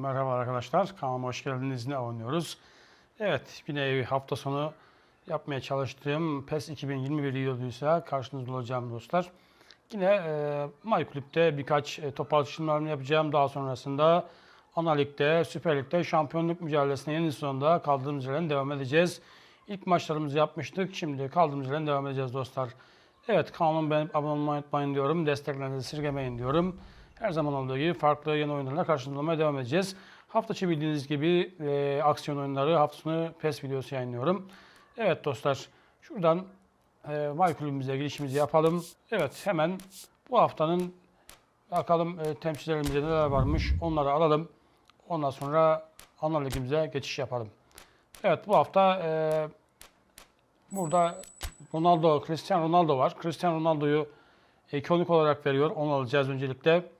Merhaba arkadaşlar, kanalıma hoş geldiniz. Ne oynuyoruz? Evet, yine hafta sonu yapmaya çalıştığım PES 2021 videosuyla karşınızda olacağım dostlar. Yine e, MyClub'de birkaç e, top alıştırmalarını yapacağım. Daha sonrasında Ana Lig'de, Süper Lig'de şampiyonluk mücadelesine yeni sonunda kaldığımız yerden devam edeceğiz. İlk maçlarımızı yapmıştık. Şimdi kaldığımız yerden devam edeceğiz dostlar. Evet beğenip abone olmayı unutmayın diyorum. Desteklerinizi sirgemeyin diyorum. Her zaman olduğu gibi farklı yeni oyunlarla karşınızda olmaya devam edeceğiz. Hafta içi bildiğiniz gibi e, aksiyon oyunları hafta sonu PES videosu yayınlıyorum. Evet dostlar şuradan e, My kulübümüze girişimizi yapalım. Evet hemen bu haftanın bakalım e, temsilcilerimizde neler varmış onları alalım. Ondan sonra ana geçiş yapalım. Evet bu hafta e, burada Ronaldo, Cristiano Ronaldo var. Cristiano Ronaldo'yu ikonik olarak veriyor. Onu alacağız öncelikle.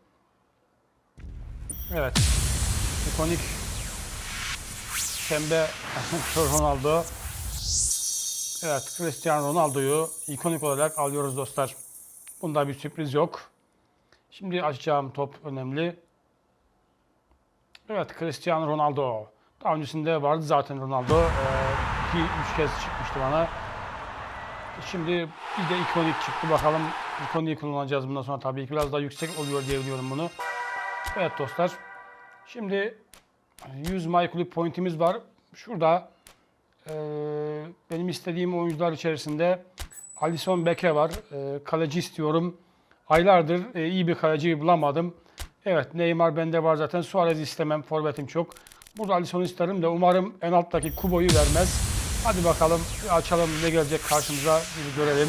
Evet. İkonik pembe Ronaldo. Evet, Cristiano Ronaldo'yu ikonik olarak alıyoruz dostlar. Bunda bir sürpriz yok. Şimdi açacağım top önemli. Evet, Cristiano Ronaldo. Daha öncesinde vardı zaten Ronaldo. 2-3 kez çıkmıştı bana. Şimdi bir de ikonik çıktı. Bakalım ikoniği kullanacağız bundan sonra tabii ki. Biraz daha yüksek oluyor diye biliyorum bunu. Evet dostlar. Şimdi 100 My Club pointimiz var. Şurada eee, benim istediğim oyuncular içerisinde Alisson Becker var. Eee, kaleci istiyorum. Aylardır e, iyi bir kaleci bulamadım. Evet Neymar bende var zaten. Suarez istemem. Forvetim çok. Burada Alisson'u isterim de umarım en alttaki Kubo'yu vermez. Hadi bakalım bir açalım ne gelecek karşımıza bir görelim.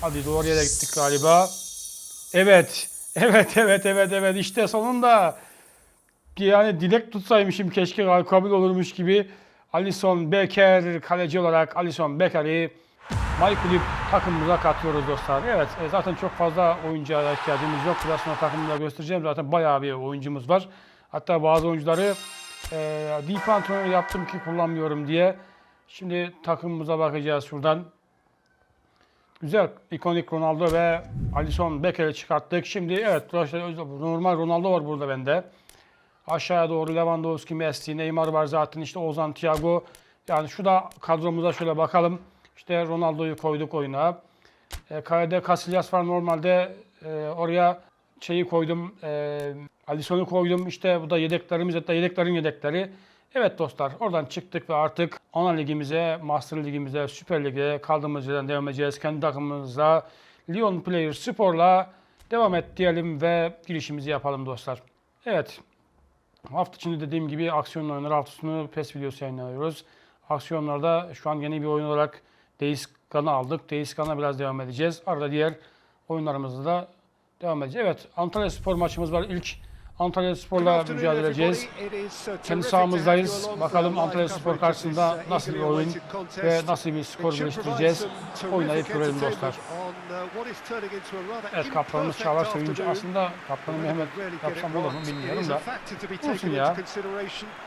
Hadi doğru yere gittik galiba. Evet. Evet evet evet evet işte sonunda yani dilek tutsaymışım keşke kabul olurmuş gibi Alisson Becker kaleci olarak Alisson Becker'i MyClub takımımıza katıyoruz dostlar. Evet e, zaten çok fazla oyuncuya ihtiyacımız yok. Biraz sonra takımda göstereceğim. Zaten bayağı bir oyuncumuz var. Hatta bazı oyuncuları e, deep antrenör yaptım ki kullanmıyorum diye. Şimdi takımımıza bakacağız şuradan. Güzel. ikonik Ronaldo ve Alisson Becker'i çıkarttık. Şimdi evet normal Ronaldo var burada bende. Aşağıya doğru Lewandowski, Messi, Neymar var zaten işte Ozan, Thiago. Yani şu da kadromuza şöyle bakalım. İşte Ronaldo'yu koyduk oyuna. E, kalede Casillas var normalde e, oraya şeyi koydum. E, Alisson'u koydum. İşte bu da yedeklerimiz hatta yedeklerin yedekleri. Evet dostlar oradan çıktık ve artık ana ligimize, Master ligimize, Süper Lig'e kaldığımız yerden devam edeceğiz. Kendi takımımızla Lyon Player Spor'la devam et diyelim ve girişimizi yapalım dostlar. Evet hafta içinde dediğim gibi aksiyon oyunları haftasını PES videosu yayınlıyoruz. Aksiyonlarda şu an yeni bir oyun olarak Gone'ı aldık. Gone'a biraz devam edeceğiz. Arada diğer oyunlarımızda da devam edeceğiz. Evet Antalya Spor maçımız var. İlk Antalya Spor'la mücadele edeceğiz. Kendi sahamızdayız. Bakalım Antalya Spor karşısında nasıl bir oyun ve nasıl bir skor geliştireceğiz. Oynayıp görelim dostlar. Evet kaptanımız Çağlar Söyüncü. Aslında kaptanı Mehmet yapsam olur mu bilmiyorum da. Olsun ya.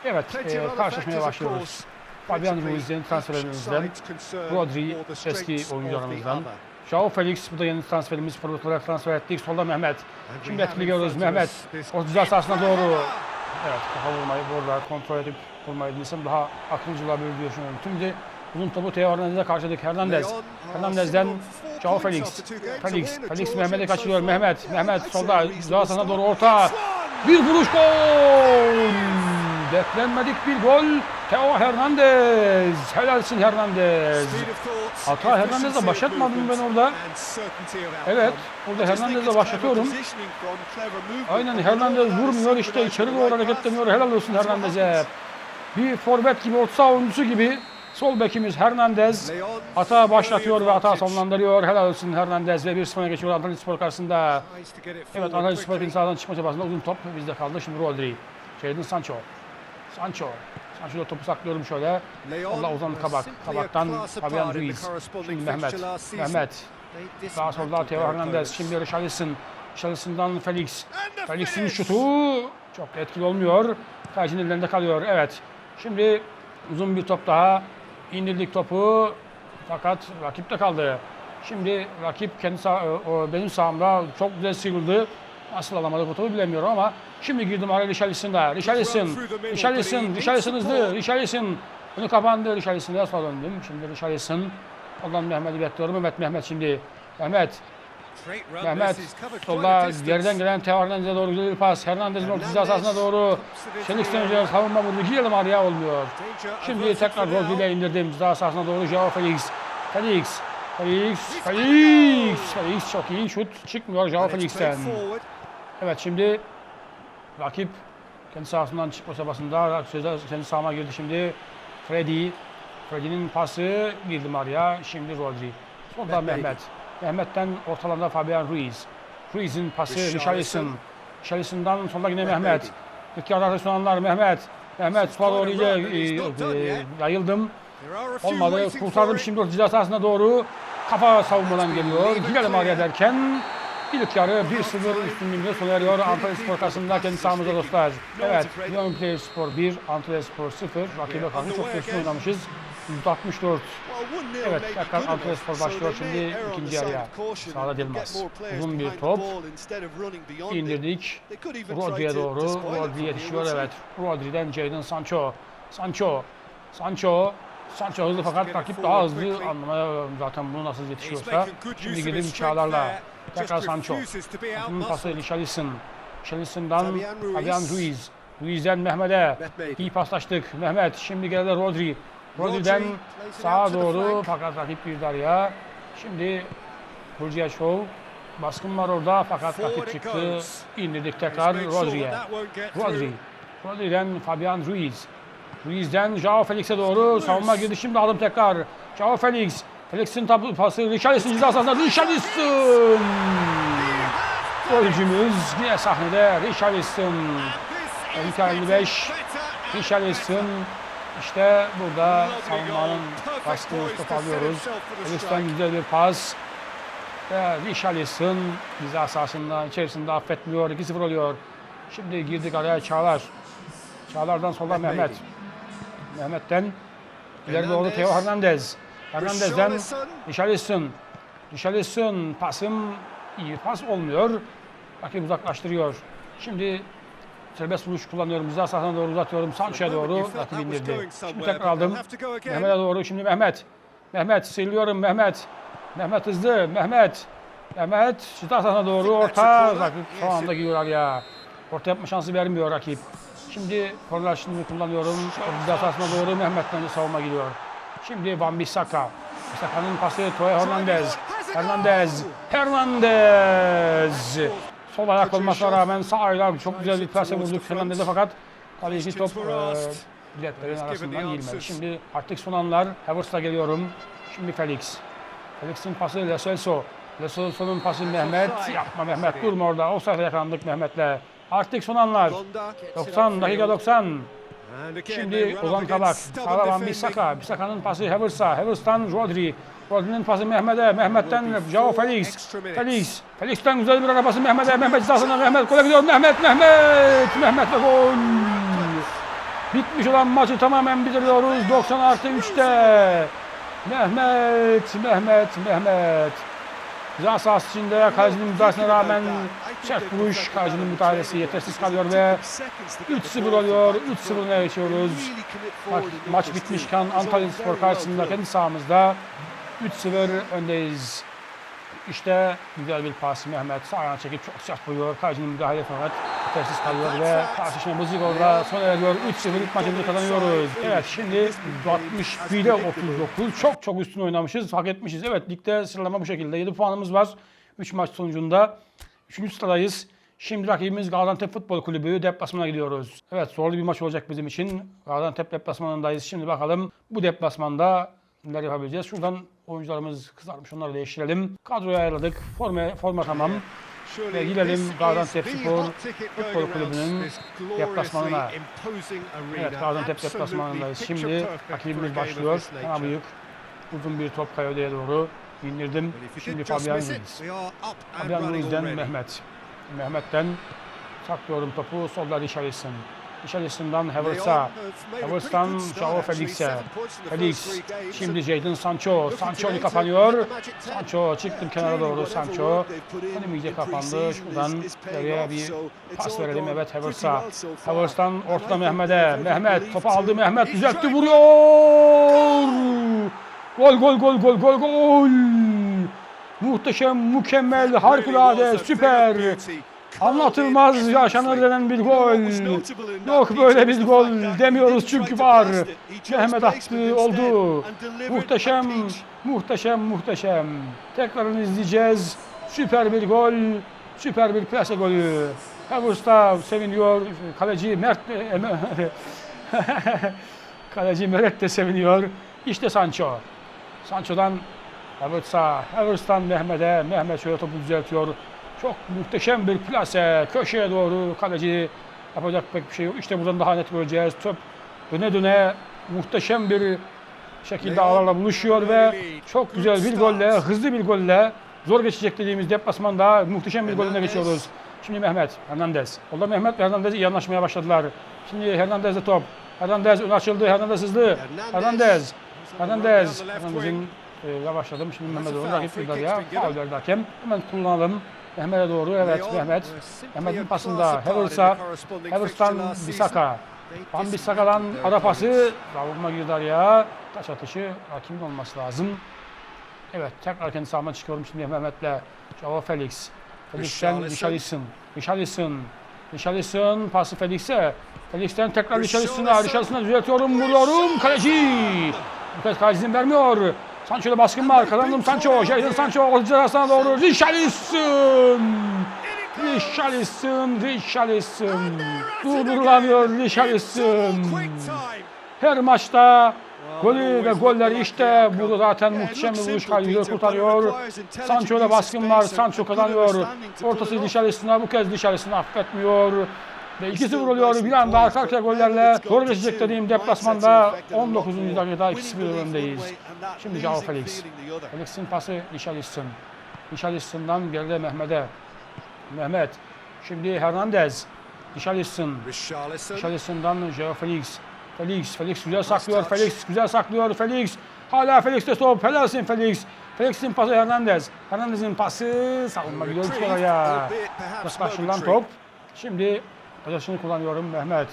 Evet e, karşılaşmaya başlıyoruz. Fabian Ruiz'in transferlerimizden, Rodri eski oyuncularımızdan, Joao Felix bu da yeni transferimiz forvet olarak transfer ettik. Solda Mehmet. Şimdi etkili görüyoruz Mehmet. O ceza sahasına doğru. Evet kafa vurmayı burada kontrol edip vurmayı bilsem daha akılcı olabilir diye düşünüyorum. Şimdi uzun topu Teo Hernandez'e karşıladık. Hernandez. Hernandez'den Joao Felix. Felix. Felix Mehmet'e kaçırıyor. Mehmet. Mehmet solda ceza sahasına doğru orta. Bir vuruş gol. Beklenmedik bir gol. Teo Hernandez. Helalsin Hernandez. Hata Hernandez'le başlatmadım ben orada. Evet, orada Hernandez'le başlatıyorum. Aynen Hernandez vurmuyor işte içeri doğru hareketleniyor. Helal olsun Hernandez'e. Bir forvet gibi, orta oyuncusu gibi sol bekimiz Hernandez hata başlatıyor ve hata sonlandırıyor. Helal olsun Hernandez ve bir sıfıra geçiyor Antalya Spor karşısında. Evet Antalya Spor'un sahadan çıkma çabasında uzun top bizde kaldı. Şimdi Rodri. Şeyden Sancho. Sancho. Sancho'da topu saklıyorum şöyle. Allah Ozan Kabak. Kabak'tan Fabian Ruiz. Şimdi Mehmet. Mehmet. Daha solda Teo Hernandez. Şimdi Richarlison. Richarlison'dan Felix. Felix'in şutu çok etkili olmuyor. Kalecinin ellerinde kalıyor. Evet. Şimdi uzun bir top daha. İndirdik topu. Fakat rakip de kaldı. Şimdi rakip kendi sağ, o benim sağımda çok güzel sıyrıldı. Nasıl alamadık o topu bilemiyorum ama şimdi girdim araya Richarlison'da. Richarlison, Richarlison, Richarlison hızlı, Richarlison. Önü kapandı Richarlison'a sola döndüm. Şimdi Richarlison. Ondan Mehmet'i bekliyorum. Mehmet, Mehmet şimdi. Mehmet, Mehmet solda geriden gelen Teo Hernandez'e doğru güzel bir pas. Hernandez'in orta cezasına doğru. Felix'ten önce savunma vurdu. Gidelim araya olmuyor. Şimdi tekrar Rodri ile indirdim. Ceza sahasına doğru Joao Felix. Felix. Felix. Felix. Felix çok iyi. Şut çıkmıyor Joao Felix'ten. Evet şimdi rakip kendi sahasından çıkma sözde kendi sahama girdi şimdi. Freddy. Freddy'nin pası girdi Maria. Şimdi Rodri. Solda Mehmet. Mehmet'ten ortalarında Fabian Ruiz. Ruiz'in pası Richarlison. Richarlison'dan solda yine Mehmet. İki arada sonanlar Mehmet. Mehmet doğru iyice e, e, yayıldım. Olmadı. Kurtardım şimdi ceza sahasına doğru. Kafa savunmadan geliyor. Gidelim araya derken ilk yarı 1-0 üstünlüğünde sona eriyor. Antalya Spor karşısında kendi sahamızda dostlar. Evet, Lyon Play Spor 1, Antalya Spor 0. Rakibe karşı çok üstün oynamışız. 164. Evet, tekrar Antalya Spor başlıyor şimdi ikinci yarıya. Sağda Dilmaz. Uzun bir top. İndirdik. Rodri'ye doğru. Rodri yetişiyor evet. Rodri'den Jadon Sancho. Sancho. Sancho. Sancho hızlı fakat rakip daha hızlı anlamaya zaten bunu nasıl yetişiyorsa. Şimdi gidelim Çağlar'la. Tekrar Sancho. Sancho'nun pası Richarlison. Richarlison'dan Fabian Ruiz. Ruiz'den Mehmet'e. İyi paslaştık. Mehmet şimdi geldi Rodri. Rodri'den sağa doğru fakat rakip bir araya. Şimdi Kurciyaşov. Baskın var orada fakat rakip çıktı. İndirdik tekrar Rodri'ye. Rodri. Rodri'den Fabian Ruiz. Ruiz'den Joao Felix'e doğru savunma girdi. Şimdi aldım tekrar. Joao Felix. Felix'in tabu pası Richarlison ceza sahasında Richarlison. Golcümüz yine sahnede Richarlison. Dakika 55. Richarlison. İşte burada savunmanın baskını top alıyoruz. Felix'ten güzel bir pas. Ve Richarlison ceza sahasından içerisinde affetmiyor. 2-0 oluyor. Şimdi girdik araya Çağlar. Çağlar'dan solda Mehmet. Mehmet'ten ileri doğru Teo Hernandez. Hernandez'den Richarlison. Richarlison pasım iyi pas olmuyor. Rakip uzaklaştırıyor. Şimdi serbest vuruş kullanıyorum. Ceza sahasına doğru uzatıyorum. Sancho'ya doğru rakip indirdi. Şimdi tekrar aldım. Mehmet'e doğru şimdi Mehmet. Mehmet sıyrılıyorum Mehmet. Mehmet hızlı. Mehmet. Mehmet sahasına doğru orta. Rakip son anda giriyor ya. Orta yapma şansı vermiyor rakip. Şimdi korner şimdi kullanıyorum. Ceza sahasına doğru Mehmet'ten savunma gidiyor. Şimdi Van Bissaka. Bissaka'nın pası Toye Hernandez. Hernandez. Hernandez. Sol ayak olmasına rağmen sağ ayağıyla çok güzel bir plase vurduk Hernandez'e fakat tabii ki top e, biletlerin arasından girmedi. Şimdi artık son anlar. Havertz'la geliyorum. Şimdi Felix. Felix'in pası Lo Celso. Lo Celso'nun pası Mehmet. Yapma Mehmet durma orada. O sayede yakalandık Mehmet'le. Artık son anlar. 90 dakika 90. Şimdi Ozan Kabak. Sağda Van Bissaka. Bissaka'nın pası Havertz'a. Havertz'tan Rodri. Rodri'nin pası Mehmet'e. Mehmet'ten Joao Felix. Felix. Felix'ten güzel bir arabası Mehmet'e. Mehmet cezasına Mehmet. Gole gidiyor. Mehmet. Mehmet. Mehmet ve gol. Bitmiş olan maçı tamamen bitiriyoruz. 90 artı 3'te. Mehmet. Mehmet. Mehmet. Ceza sahası içinde kalecinin müdahalesine rağmen sert vuruş, kalecinin müdahalesi yetersiz kalıyor ve 3-0 oluyor. 3-0 öne geçiyoruz. Maç, maç bitmişken Antalya Spor karşısında kendi sahamızda 3-0 öndeyiz. İşte güzel bir pas Mehmet sağ ayağına çekip çok sert vuruyor. Kalecinin müdahale fakat yetersiz kalıyor ve tartışmamız orada sona eriyor. 3-0 ilk maçımızı kazanıyoruz. Evet şimdi 61'e 39 çok çok üstün oynamışız. Hak etmişiz. Evet ligde sıralama bu şekilde. 7 puanımız var. 3 maç sonucunda. 3. sıradayız. Şimdi rakibimiz Gaziantep Futbol Kulübü deplasmana gidiyoruz. Evet zorlu bir maç olacak bizim için. Gaziantep deplasmanındayız. Şimdi bakalım bu deplasmanda neler yapabileceğiz. Şuradan oyuncularımız kızarmış onları değiştirelim. Kadroyu ayarladık. Forma, forma tamam. Ve gidelim Gaziantep Spor Futbol Kulübü'nün deplasmanına. Evet Gaziantep deplasmanındayız. Şimdi rakibimiz başlıyor. Daha büyük. Uzun bir top Kayode'ye doğru indirdim. Şimdi Fabian Ruiz. Fabian Ruiz'den Mehmet. Mehmet'ten saklıyorum topu. Solda Richarlison. Richarlison'dan Havertz'a. Havertz'tan Joao Felix'e. Felix. Şimdi Jadon Sancho. Sancho kapanıyor. Sancho çıktım kenara doğru Sancho. Benim iyice kapandı. Şuradan geriye bir pas verelim. Evet Havertz'a. Havertz'tan ortada Mehmet'e. Mehmet topu aldı Mehmet düzeltti vuruyor. Gol gol gol gol gol gol. Muhteşem, mükemmel, harikulade, süper. Anlatılmaz yaşanır denen bir gol. Yok böyle bir gol demiyoruz çünkü var. Mehmet attı oldu. Muhteşem, muhteşem, muhteşem. Tekrarını izleyeceğiz. Süper bir gol, süper bir plase golü. Havertz'ta seviniyor. Kaleci Mert Kaleci Meret de seviniyor. İşte Sancho. Sancho'dan Havertz'a, Havertz'tan Mehmet'e. Mehmet şöyle topu düzeltiyor. Çok muhteşem bir plase. Köşeye doğru kaleci yapacak pek bir şey yok. İşte buradan daha net göreceğiz. Top döne döne muhteşem bir şekilde ağlarla buluşuyor ve çok güzel bir golle, hızlı bir golle zor geçecek dediğimiz deplasmanda muhteşem bir golüne geçiyoruz. Şimdi Mehmet, Hernandez. Orada Mehmet ve Hernandez iyi anlaşmaya başladılar. Şimdi Hernandez'de top. Hernandez ön açıldı. Hernandez hızlı. Hernandez. Hernandez. Hernandez'in e, yavaşladım. Şimdi Mehmet'e doğru rakip bir ya. Faul verdi hakem. Hemen kullanalım. Mehmet'e doğru. Evet Mehmet. Mehmet'in pasında. Havertz'a. Havertz'tan Bisaka. Van Bissaka'dan ara pası. Savunma araya. Taç atışı hakimin olması lazım. Evet tekrar kendi sahama çıkıyorum şimdi Mehmet'le. Joao Felix. Felix'ten. Richarlison. Richarlison. Richarlison pası Felix'e. Felix'ten tekrar Richarlison'a. Richarlison'a düzeltiyorum vuruyorum. Kaleci. Kez kaleci izin vermiyor. Sancho'da baskın var. Kazandım Sancho. Jadon Sancho cezasına doğru. Richarlison. Richarlison. Richarlison. Durdurulamıyor Richarlison. Her maçta golü ve golleri işte burada zaten muhteşem bir vuruş kalıyor, kurtarıyor. Sancho'da baskın var, Sancho kazanıyor. Ortası Richarlison'a bu kez Richarlison affetmiyor. Ve 2-0 oluyor bir anda arka arkaya gollerle zor geçecek dediğim deplasmanda 19. dakikada 2-0 öndeyiz. Şimdi Joao Felix. Felix'in pası Richarlison. Richarlison'dan geride Mehmet'e. Mehmet. Şimdi Hernandez. Richarlison. Richarlison. Richarlison'dan Joao Felix. Felix, Felix güzel saklıyor. Felix güzel saklıyor. Felix. Hala Felix'te top. Helalsin Felix. Felix'in pası Hernandez. Hernandez'in pası savunma gidiyor oraya. Yaklaşılan top. Şimdi arkadaşını kullanıyorum Mehmet.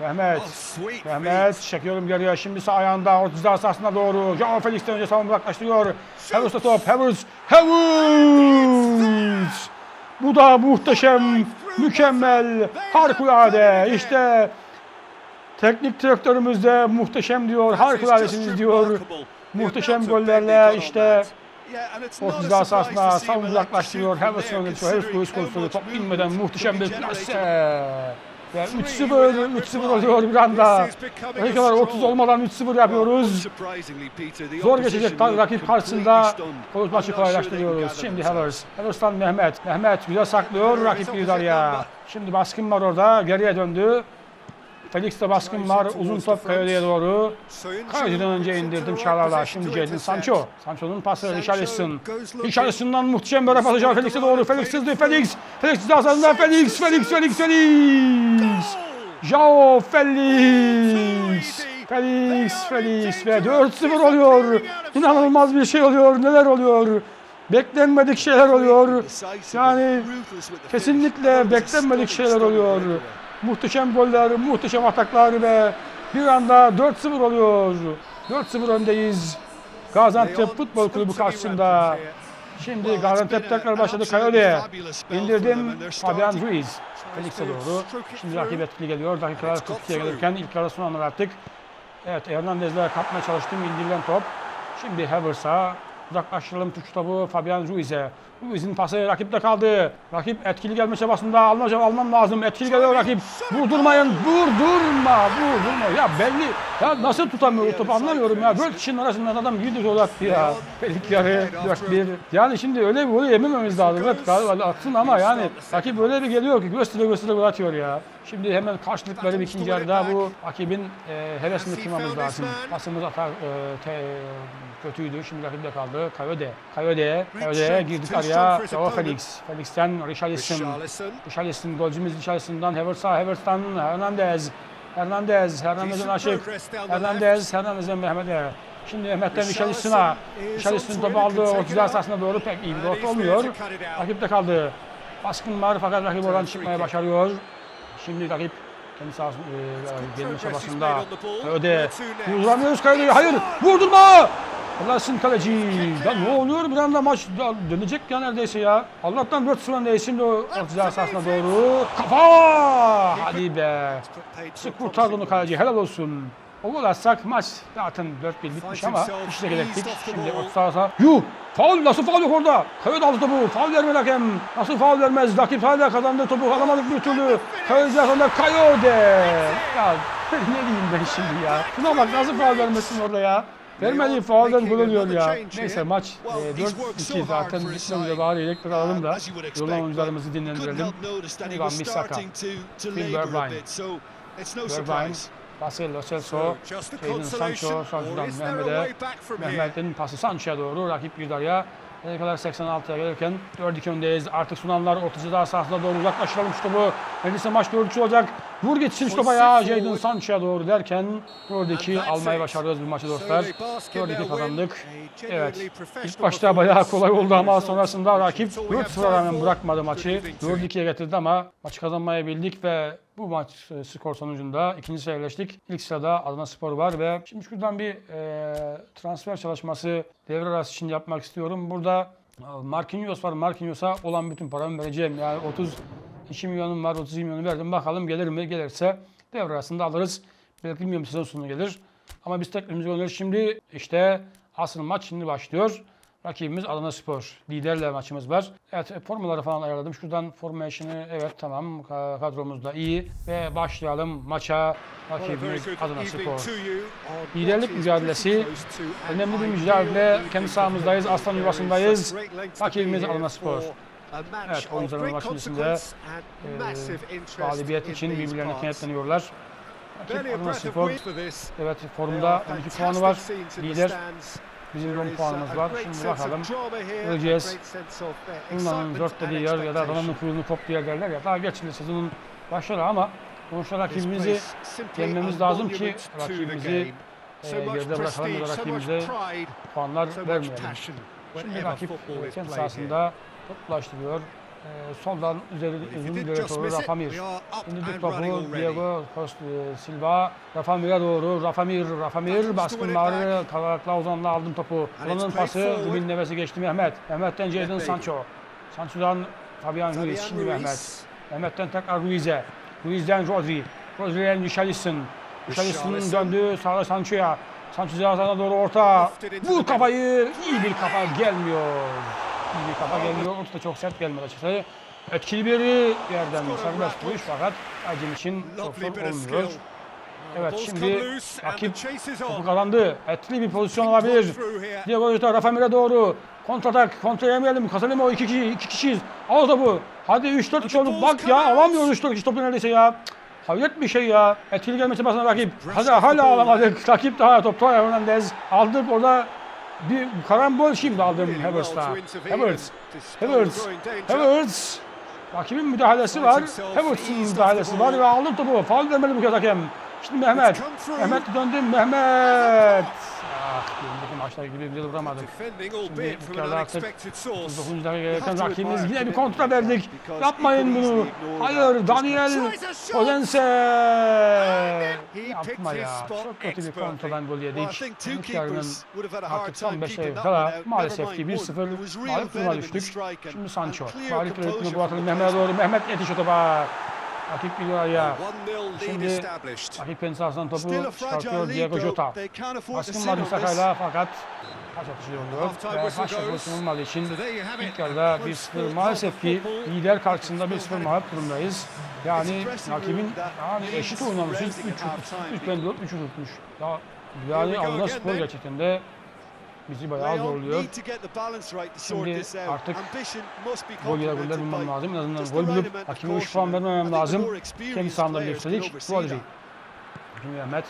Mehmet. Oh, Mehmet çekiyorum geriye. Şimdi sağ ayağında orta ceza sahasına doğru. Joao Felix'ten önce savunma uzaklaştırıyor. Havertz'te top. Havertz. Havertz. Bu da muhteşem, mükemmel, harikulade. İşte teknik direktörümüz de muhteşem diyor, harikuladesiniz diyor. Muhteşem gollerle işte orta ceza sahasına savunma uzaklaştırıyor. Havertz'ın önünde düşüyor. Havertz göğüs konusunda top inmeden muhteşem bir plase. Ve 3-0, 3-0 oluyor bir anda. Dakikalar 30 olmadan 3-0 yapıyoruz. Zor geçecek rakip karşısında Kolut maçı kolaylaştırıyoruz. Şimdi Havertz. Havertz'tan Mehmet. Mehmet güzel saklıyor rakip bir. Şimdi baskın var orada. Geriye döndü. Felix'te baskın var. Uzun top Kayodi'ye doğru. Kayodi'den önce indirdim Çağlar'la. Şimdi Jadon Sancho. Sancho'nun pası Richarlison. Richarlison'dan muhteşem bir ara pası Felix'e doğru. Felix hızlı. Felix. Felix cezasında Felix. Felix. Felix. Felix. Joao Felix. Felix, Felix ve 4-0 oluyor. İnanılmaz bir şey oluyor. Neler oluyor? Beklenmedik şeyler oluyor. Yani kesinlikle beklenmedik şeyler oluyor. Muhteşem goller, muhteşem ataklar ve bir anda 4-0 oluyor. 4-0 öndeyiz. Gaziantep Futbol Kulübü karşısında. Şimdi Gaziantep tekrar başladı Kayole. İndirdim Fabian Ruiz. Felix'e doğru. Şimdi rakip etkili geliyor. Dakikalar 42'ye gelirken ilk yarı son anlar artık. Evet Hernandez'le kapmaya çalıştım. indirilen top. Şimdi Havertz'a uzaklaştıralım Türk topu Fabian Ruiz'e. Ruiz'in pası rakipte kaldı. Rakip etkili gelme çabasında almam, almam lazım. Etkili geliyor rakip. Vurdurmayın. Vurdurma. Vurdurma. Ya belli. Ya nasıl tutamıyor topu anlamıyorum ya. Dört kişinin arasından adam girdi attı ya. İlk yarı 4-1. Yani şimdi öyle bir golü yemememiz lazım. Evet galiba atsın ama yani rakip öyle bir geliyor ki göstere göstere gol atıyor ya. Şimdi hemen karşılık verip ikinci yarıda bu rakibin e, hevesini kırmamız lazım. Pasımız atar e, te, kötüydü. Şimdi rakipte kaldı. Kayode. Kayode. Kayode'ye girdik araya. Joao Felix. Felix'ten Richarlison. Richarlison. Golcümüz Richarlison'dan Havertz'a, Havertz'tan Hernandez. Hernandez, Hernandez'in aşık. Hernandez, Hernandez'den Mehmet'e. Şimdi Mehmet'ten Richarlison'a. Richarlison topu aldı. Orta sahasına doğru pek iyi bir orta olmuyor. Rakipte kaldı. Baskın var fakat rakip oradan çıkmaya başarıyor. Şimdi rakip kendi sahasını e, gelme çabasında. Öde. Vuramıyoruz kaleciyi. Hayır. Vurdurma. Allah'sın kaleci. Ya ne oluyor bir anda maç dönecek ya neredeyse ya. Allah'tan 4-0 öndeyiz. Şimdi o orta sahasına doğru. Kafa. Hadi be. Sık kurtardı onu kaleci. Helal olsun. Atsak maç zaten 4-1 bitmiş ama işte gerektik. Şimdi orta sahasına. Yuh! Faul nasıl faul yok orada? Kayıt aldı topu. Faul vermedi hakem. Nasıl faul vermez? Rakip hala kazandı topu. Alamadık bir türlü. Kayıt arkasında Kayode. Ya ne diyeyim ben şimdi ya? Şuna bak nasıl faul vermesin orada ya? Vermediği faulden gol oluyor ya. Neyse maç e, 4-2 zaten bitmemize bari yedekleri alalım da yolan oyuncularımızı dinlendirelim. Şimdi Van Bissaka, Phil Bergwijn, Bergwijn, Marcelo Celso, Jadon Sancho, Sancho'dan Mehmet'e, Mehmet'in pası Sancho'ya doğru rakip bir araya. Ne kadar 86'ya gelirken 4-2 öndeyiz. Artık sunanlar orta ceza sahasına doğru uzaklaştıralım şu topu. Neredeyse maç 4 olacak. Vur gitsin şu topa ya Jadon Sancho'ya doğru derken 4-2 almayı başarıyoruz bu maçı dostlar. 4-2 kazandık. Evet. İlk başta bayağı kolay oldu ama sonrasında rakip 4-0 rağmen bırakmadı maçı. 4-2'ye getirdi ama maçı kazanmayı bildik ve bu maç e, skor sonucunda ikinci sıraya yerleştik. İlk sırada Adana Spor var ve şimdi şuradan bir e, transfer çalışması devre arası için yapmak istiyorum. Burada e, Marquinhos var. Marquinhos'a olan bütün paramı vereceğim. Yani 32 milyonum var, 32 milyonu verdim. Bakalım gelir mi? Gelirse devre arasında alırız. Belki bilmiyorum sezon sonu gelir. Ama biz tekrar göndeririz. Şimdi işte asıl maç şimdi başlıyor. Rakibimiz Adana Spor. Liderle maçımız var. Evet e, formaları falan ayarladım. Şuradan formation'ı evet tamam Ka- kadromuz da iyi. Ve başlayalım maça. Rakibimiz Adana Spor. Liderlik mücadelesi. Önemli bir mücadele. Kendi sahamızdayız. Aslan yuvasındayız. Rakibimiz Adana Spor. Evet, oyuncuların maçın içinde e, galibiyet için birbirlerine kenetleniyorlar. Rakip Adana Spor. Evet formda 12 puanı var. Lider. Bizim 10 puanımız var. Şimdi bakalım. Göreceğiz. Bunların dört dediği yer ya da Adana'nın kuyruğunu koptu yer derler ya. Daha geçti sezonun başları ama sonuçta rakibimizi yenmemiz lazım ki rakibimizi e, geride bırakalım da rakibimize puanlar vermeyelim. Şimdi rakip kendi sahasında toplaştırıyor. E, soldan üzeri uzun bir doğru Rafamir. Şimdi topu Diego Silva. Rafamir'e doğru. Rafamir, Rafamir baskın var. Kavarakla Ozan'la aldım topu. Ozan'ın pası. Rubin nefesi geçti Mehmet. Mehmet'ten Jadon Sancho. Sancho'dan Fabian Ruiz. Şimdi Mehmet. Mehmet'ten tekrar Ruiz'e. Ruiz'den Rodri. Rodri'den Richarlison. Richarlison'un döndü sağda Sancho'ya. Sancho cihazına doğru orta. Vur kafayı. İyi bir kafa gelmiyor. İyi bir kafa gelmiyor. Orta da çok sert gelmedi açıkçası. Etkili bir yerden serbest vuruş fakat Acem için çok zor olmuyor. Evet şimdi rakip topu kazandı. Etkili bir pozisyon olabilir. Diego Jota Rafamir'e doğru. Kontratak. Kontra yemeyelim. Kazanayım o iki kişi. iki kişiyiz. Al topu. Hadi 3-4 kişi olduk. Bak ya alamıyoruz 3-4 kişi topu neredeyse ya. Hayret bir şey ya. Etkili gelmesi basına rakip. Hadi hala alamadık. Rakip daha topta Hernandez. Aldık orada bir karambol şimdi aldım Havertz'la. Havertz. Havertz. Havertz. Rakibin müdahalesi var. Havertz'in müdahalesi var ve aldı topu. Faul vermedi bu kez hakem. Şimdi Mehmet. Mehmet döndü. Mehmet. Önceki maçlar gibi bir vuramadık. Şimdi bu kez artık 39. dakika gelirken rakibimiz yine bir kontra verdik. Yapmayın bunu. Hayır Daniel Odense. Yapma ya. Çok kötü bir kontradan gol yedik. İlk yarının artık son 5 dakika kala maalesef ki 1-0 mağlup duruma düştük. Şimdi Sancho. Mağlup üretimi bu atalım Mehmet'e doğru. Mehmet yetiş o topa. Rakip gidiyor ya. Şimdi rakip kendi sahasından topu çıkartıyor Diego Jota. Baskın var Musaka'yla fakat kaç atışı oluyor. Ve maç pozisyonu olmadığı için ilk yarıda 1-0 maalesef ki lider karşısında 1-0 mağlup durumdayız. Yani rakibin yani eşit oynamışız. 3 3 ben 4 3 tutmuş. Ya yani Adana Spor gerçekten de bizi bayağı zorluyor. Şimdi artık gol yer goller bulmam lazım. En azından gol bulup hakime 3 puan vermemem lazım. Kendi sahamda bir üstelik. Rodri. Şimdi Mehmet.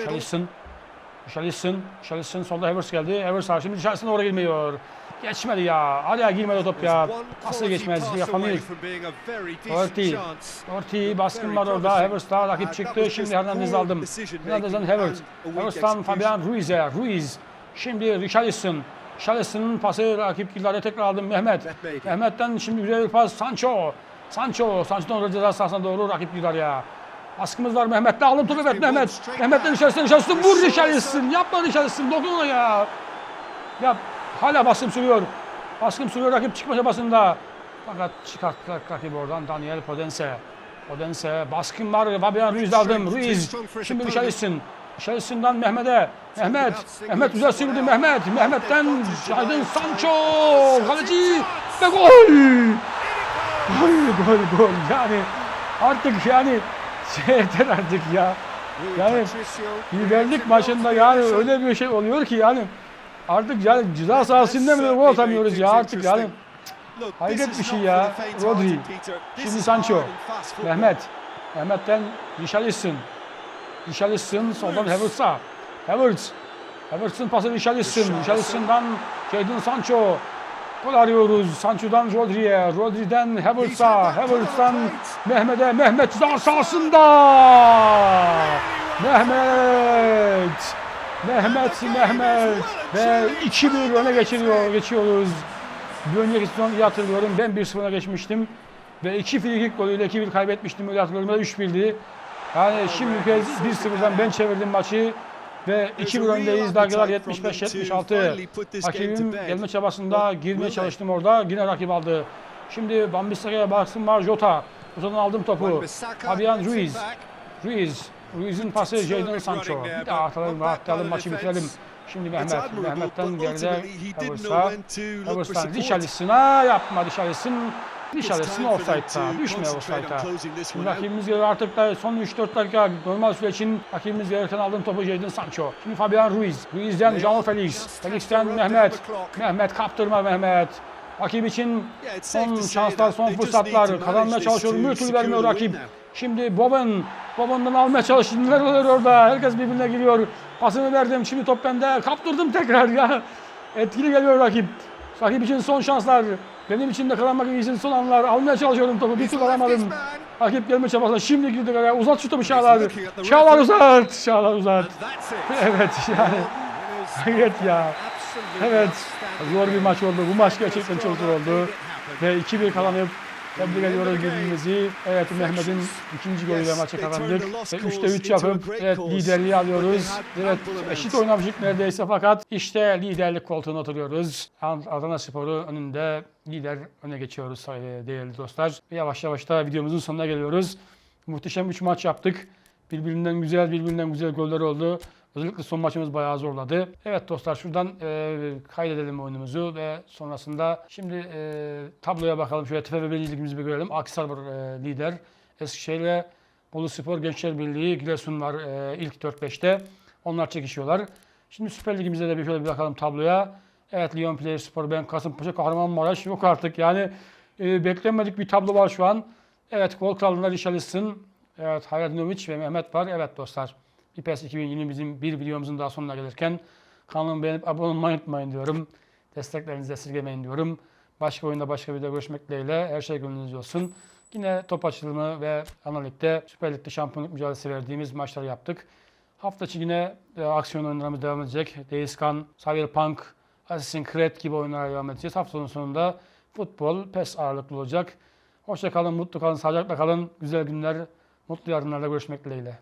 Richarlison. Richarlison. Richarlison solda Havertz geldi. Havertz var. Şimdi Richarlison oraya girmiyor. Geçmedi ya. Hadi ya girmedi o top ya. Nasıl geçmez? Yapamıyor. Doherty. Doherty baskın var orada. Havertz daha rakip çıktı. Şimdi Hernandez aldım. Hernandez'den Havertz. Havertz'tan Fabian Ruiz'e. Ruiz. Şimdi Richarlison. Richarlison'ın pası rakip killerde tekrar aldım. Mehmet. Mehmet'ten şimdi güzel bir pas. Sancho. Sancho. Sancho'dan orada ceza sahasına doğru rakip ya. Baskımız var Mehmet'te. Aldım topu evet Mehmet. Mehmet'ten Richarlison. Richarlison vur Richarlison. Yapma Richarlison. Dokun ona ya. Ya hala baskım sürüyor. Baskım sürüyor rakip çıkma çabasında. Fakat çıkarttılar rakibi oradan Daniel Podense. Podense baskın var. Fabian Ruiz aldım. Ruiz. Şimdi Richarlison. Richarlison'dan Mehmet'e. Mehmet. Mehmet güzel sürüldü Mehmet. Mehmet'ten Jadon Sancho. Kaleci. Ve gol. Gol gol gol. Yani artık yani yeter artık ya. Yani liderlik maçında yani öyle bir şey oluyor ki yani artık yani ceza sahasında bile gol atamıyoruz ya artık yani. Hayret bir şey ya. Rodri. Şimdi Sancho. Mehmet. Mehmet'ten Richarlison. Richarlison soldan Havertz'a. Havertz. Havertz'ın pası Richarlison. Richarlison'dan Jadon Sancho. Gol arıyoruz. Sancho'dan Rodri'ye. Rodri'den Havertz'a. Havertz'tan Mehmet'e. Mehmet ceza sahasında. Mehmet. Mehmet, Mehmet. Ve 2-1 öne geçiriyor, geçiyoruz. Bir önceki sezon iyi hatırlıyorum. Ben 1-0 öne geçmiştim. Ve 2 free kick golüyle 2-1 kaybetmiştim. Öyle hatırlıyorum. Ya da 3-1'di. Yani şimdi kez 1-0'dan ben çevirdim maçı. Ve 2-1 öndeyiz. Dakikalar 75-76. Rakibim gelme çabasında girmeye çalıştım orada. Yine rakip aldı. Şimdi Bambisaka'ya baksın var Jota. Jota'dan aldım topu. Fabian Ruiz. Ruiz. Ruiz'in pası Jadon Sancho. Bir daha atalım, rahatlayalım, maçı bitirelim. Şimdi Mehmet. Mehmet'ten geride Havertz'a. Havertz'tan Richarlison'a yapma Richarlison. Richarlison offside'da. Düşme offside'da. Şimdi rakibimiz geliyor artık da son 3-4 dakika normal süre için rakibimiz gelirken aldığım topu Jadon Sancho. Şimdi Fabian Ruiz. Ruiz'den João Felix. Felix'ten Mehmet. Mehmet kaptırma Mehmet. Rakip için son şanslar, son fırsatlar. Kazanmaya çalışıyor. Bir türlü vermiyor rakip. Şimdi Bowen. Bowen'dan almaya çalıştı. Neler oluyor orada? Herkes birbirine giriyor. Pasını verdim. Şimdi top bende. Kaptırdım tekrar ya. Etkili geliyor rakip. Rakip için son şanslar. Benim için de kazanmak için son anlar. Almaya çalışıyorum topu. Bir türlü alamadım. Rakip gelme çabasına. Şimdi girdi araya. Uzat şu topu Çağlar. Çağlar uzat. Çağlar uzat. Evet yani. Hayret ya. Evet. Zor bir maç oldu. Bu maç gerçekten çok zor oldu. Ve 2-1 kazanıp tebrik ediyoruz birbirimizi. Evet Mehmet'in ikinci golüyle maçı kazandık. Ve 3'te 3 yapıp evet, liderliği alıyoruz. Evet eşit oynamıştık neredeyse fakat işte liderlik koltuğuna oturuyoruz. Adana Spor'u önünde lider öne geçiyoruz değerli dostlar. Ve yavaş yavaş da videomuzun sonuna geliyoruz. Muhteşem 3 maç yaptık. Birbirinden güzel, birbirinden güzel goller oldu. Özellikle son maçımız bayağı zorladı. Evet dostlar şuradan e, kaydedelim oyunumuzu ve sonrasında şimdi e, tabloya bakalım. Şöyle TFF Birliğimizi bir görelim. Akhisar var e, lider. Eskişehir ve Bolu Spor Gençler Birliği, Giresun var e, ilk 4-5'te. Onlar çekişiyorlar. Şimdi Süper Ligimizde de bir şöyle bir bakalım tabloya. Evet Lyon Spor, ben Kasımpaşa, Kahramanmaraş yok artık. Yani e, beklenmedik bir tablo var şu an. Evet gol kralında Richarlison, evet Hayradinovic ve Mehmet var. Evet dostlar. İPES 2020 bizim bir videomuzun daha sonuna gelirken kanalımı beğenip abone olmayı unutmayın diyorum. Desteklerinizi esirgemeyin diyorum. Başka oyunda başka videoda görüşmek dileğiyle her şey gönlünüzce olsun. Yine top açılımı ve ana ligde Süper Lig'de şampiyonluk mücadelesi verdiğimiz maçları yaptık. Hafta içi yine e, aksiyon oyunlarımız devam edecek. Days Gone, Cyberpunk, Assassin's Creed gibi oyunlara devam edeceğiz. Haftanın sonunda futbol, PES ağırlıklı olacak. Hoşça kalın, mutlu kalın, sağlıcakla kalın. Güzel günler, mutlu yarınlarda görüşmek dileğiyle.